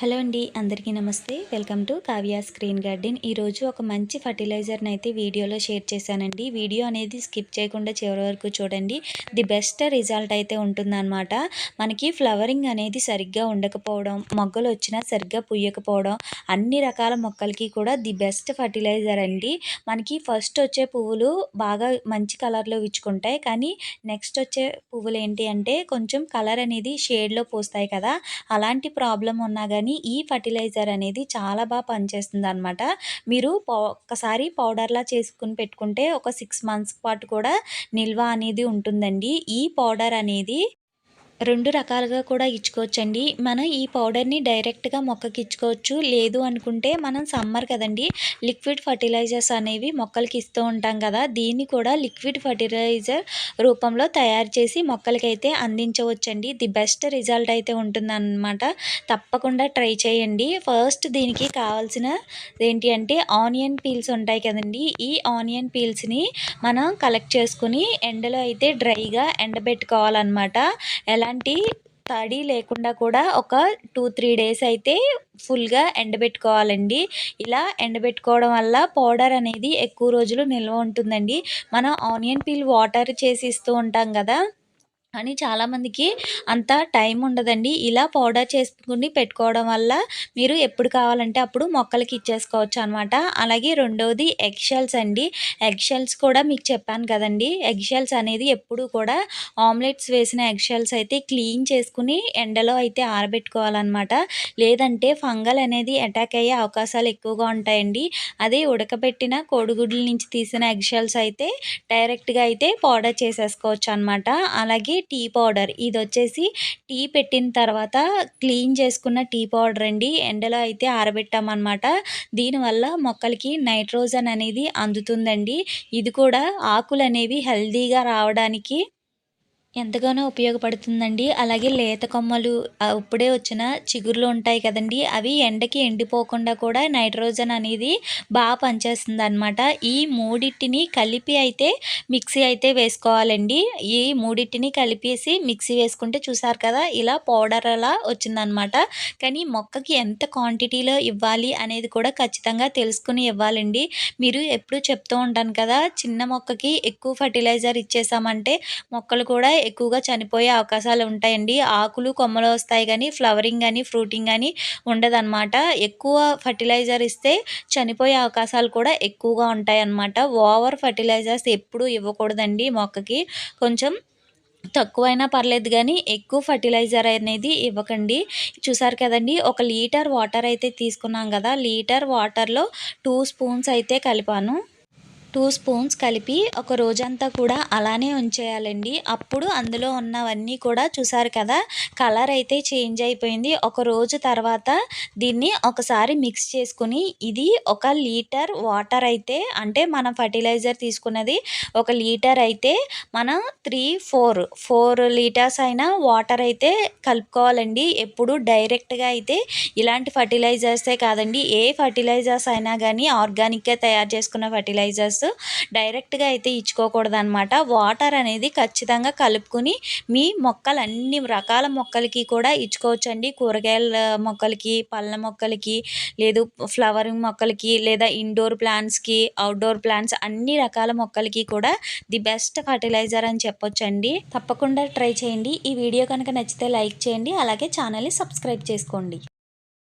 Hello అండి అందరికీ నమస్తే. Welcome to Kavya screen garden. ఈరోజు ఒక మంచి ఫర్టిలైజర్ని అయితే వీడియోలో షేర్ చేశానండి. వీడియో అనేది స్కిప్ చేయకుండా చివరి వరకు చూడండి. ది బెస్ట్ రిజల్ట్ అయితే ఉంటుందన్నమాట. మనకి ఫ్లవరింగ్ అనేది సరిగ్గా ఉండకపోవడం మొగ్గలు వచ్చినా సరిగ్గా పుయ్యకపోవడం అన్ని రకాల మొక్కలకి కూడా ది బెస్ట్ ఫర్టిలైజర్ అండి. మనకి ఫస్ట్ వచ్చే పువ్వులు బాగా మంచి కలర్లో విచ్చుకుంటాయి. కానీ నెక్స్ట్ వచ్చే పువ్వులు ఏంటి అంటే కొంచెం కలర్ అనేది షేడ్లో పోస్తాయి కదా. అలాంటి ప్రాబ్లం ఉన్నా కానీ కానీ ఈ ఫర్టిలైజర్ అనేది చాలా బాగా పనిచేస్తుంది అనమాట మీరు ఒక్కసారి పౌడర్లా చేసుకుని పెట్టుకుంటే ఒక సిక్స్ మంత్స్ పాటు కూడా నిల్వ అనేది ఉంటుందండి. ఈ పౌడర్ అనేది రెండు రకాలుగా కూడా ఇచ్చుకోవచ్చండి. మనం ఈ పౌడర్ని డైరెక్ట్గా మొక్కకి ఇచ్చుకోవచ్చు లేదు అనుకుంటే మనం సమ్మర్ కదండి లిక్విడ్ ఫర్టిలైజర్స్ అనేవి మొక్కలకి ఇస్తూ ఉంటాం కదా. దీన్ని కూడా లిక్విడ్ ఫర్టిలైజర్ రూపంలో తయారు చేసి మొక్కలకైతే అందించవచ్చండి. ది బెస్ట్ రిజల్ట్ అయితే ఉంటుందన్నమాట. తప్పకుండా ట్రై చేయండి. ఫస్ట్ దీనికి కావాల్సిన ఏంటి అంటే ఆనియన్ పీల్స్ ఉంటాయి కదండి. ఈ ఆనియన్ పీల్స్ని మనం కలెక్ట్ చేసుకుని ఎండలో అయితే డ్రైగా ఎండబెట్టుకోవాలన్నమాట. ఎలా ఎలాంటి తడి లేకుండా కూడా ఒక టూ త్రీ డేస్ అయితే ఫుల్గా ఎండబెట్టుకోవాలండి. ఇలా ఎండబెట్టుకోవడం వల్ల పౌడర్ అనేది ఎక్కువ రోజులు నిల్వ ఉంటుందండి. మనం ఆనియన్ పీల్ వాటర్ చేసి ఇస్తూ ఉంటాం కదా అని చాలామందికి అంత టైం ఉండదండి. ఇలా పౌడర్ చేసుకుని పెట్టుకోవడం వల్ల మీరు ఎప్పుడు కావాలంటే అప్పుడు మొక్కలకి ఇచ్చేసుకోవచ్చు అనమాట అలాగే రెండవది ఎగ్షెల్స్ అండి. ఎగ్షెల్స్ కూడా మీకు చెప్పాను కదండి. ఎగ్షెల్స్ అనేది ఎప్పుడు కూడా ఆమ్లెట్స్ వేసిన ఎగ్షెల్స్ అయితే క్లీన్ చేసుకుని ఎండలో అయితే ఆరబెట్టుకోవాలన్నమాట. లేదంటే ఫంగల్ అనేది అటాక్ అయ్యే అవకాశాలు ఎక్కువగా ఉంటాయండి. అదే ఉడకబెట్టిన కోడిగుడ్ల నుంచి తీసిన ఎగ్షెల్స్ అయితే డైరెక్ట్గా అయితే పౌడర్ చేసేసుకోవచ్చు అనమాట అలాగే టీ పౌడర్. ఇది వచ్చేసి టీ పెట్టిన తర్వాత క్లీన్ చేసుకున్న టీ పౌడర్ అండి. ఎండలో అయితే ఆరబెట్టామన్నమాట. దీనివల్ల మొక్కలకి నైట్రోజన్ అనేది అందుతుందండి. ఇది కూడా ఆకులు అనేవి హెల్దీగా రావడానికి ఎంతగానో ఉపయోగపడుతుందండి. అలాగే లేత కొమ్మలు ఇప్పుడే వచ్చిన చిగురులు ఉంటాయి కదండి. అవి ఎండకి ఎండిపోకుండా కూడా నైట్రోజన్ అనేది బాగా పనిచేస్తుంది అనమాట ఈ మూడింటిని కలిపి అయితే మిక్సీ అయితే వేసుకోవాలండి. ఈ మూడింటిని కలిపేసి మిక్సీ వేసుకుంటే చూసారు కదా ఇలా పౌడర్ అలా వచ్చిందనమాట కానీ మొక్కకి ఎంత క్వాంటిటీలో ఇవ్వాలి అనేది కూడా ఖచ్చితంగా తెలుసుకుని ఇవ్వాలండి. మీరు ఎప్పుడు చెప్తూ ఉంటాను కదా చిన్న మొక్కకి ఎక్కువ ఫర్టిలైజర్ ఇచ్చేసామంటే మొక్కలు కూడా ఎక్కువగా చనిపోయే అవకాశాలు ఉంటాయండి. ఆకులు కొమ్మలు వస్తాయి కానీ ఫ్లవరింగ్ కానీ ఫ్రూటింగ్ కానీ ఉండదన్నమాట. ఎక్కువ ఫర్టిలైజర్ ఇస్తే చనిపోయే అవకాశాలు కూడా ఎక్కువగా ఉంటాయి అన్నమాట ఓవర్ ఫర్టిలైజర్స్ ఎప్పుడు ఇవ్వకూడదండి మొక్కకి. కొంచెం తక్కువైనా పర్లేదు కానీ ఎక్కువ ఫర్టిలైజర్ అనేది ఇవ్వకండి. చూసారు కదండి ఒక లీటర్ వాటర్ అయితే తీసుకున్నాం కదా లీటర్ వాటర్లో టూ స్పూన్స్ అయితే కలిపాను. టూ స్పూన్స్ కలిపి ఒక రోజంతా కూడా అలానే ఉంచేయాలండి. అప్పుడు అందులో ఉన్నవన్నీ కూడా చూసారు కదా కలర్ అయితే చేంజ్ అయిపోయింది. ఒక రోజు తర్వాత దీన్ని ఒకసారి మిక్స్ చేసుకుని ఇది ఒక లీటర్ వాటర్ అయితే అంటే మనం ఫర్టిలైజర్ తీసుకున్నది ఒక లీటర్ అయితే మనం త్రీ ఫోర్ ఫోర్ లీటర్స్ అయినా వాటర్ అయితే కలుపుకోవాలండి. ఎప్పుడు డైరెక్ట్గా అయితే ఇలాంటి ఫర్టిలైజర్సే కాదండి. ఏ ఫర్టిలైజర్స్ అయినా కానీ ఆర్గానిక్గా తయారు చేసుకున్న ఫర్టిలైజర్స్ డైరెక్ట్గా అయితే ఇచ్చుకోకూడదు అనమాట వాటర్ అనేది ఖచ్చితంగా కలుపుకుని మీ మొక్కలు అన్ని రకాల మొక్కలకి కూడా ఇచ్చుకోవచ్చండి. కూరగాయల మొక్కలకి పళ్ళ మొక్కలకి లేదు ఫ్లవరింగ్ మొక్కలకి లేదా ఇండోర్ ప్లాంట్స్కి అవుట్డోర్ ప్లాంట్స్ అన్ని రకాల మొక్కలకి కూడా ది బెస్ట్ ఫర్టిలైజర్ అని చెప్పొచ్చండి. తప్పకుండా ట్రై చేయండి. ఈ వీడియో కనుక నచ్చితే లైక్ చేయండి. అలాగే ఛానల్ని సబ్స్క్రైబ్ చేసుకోండి.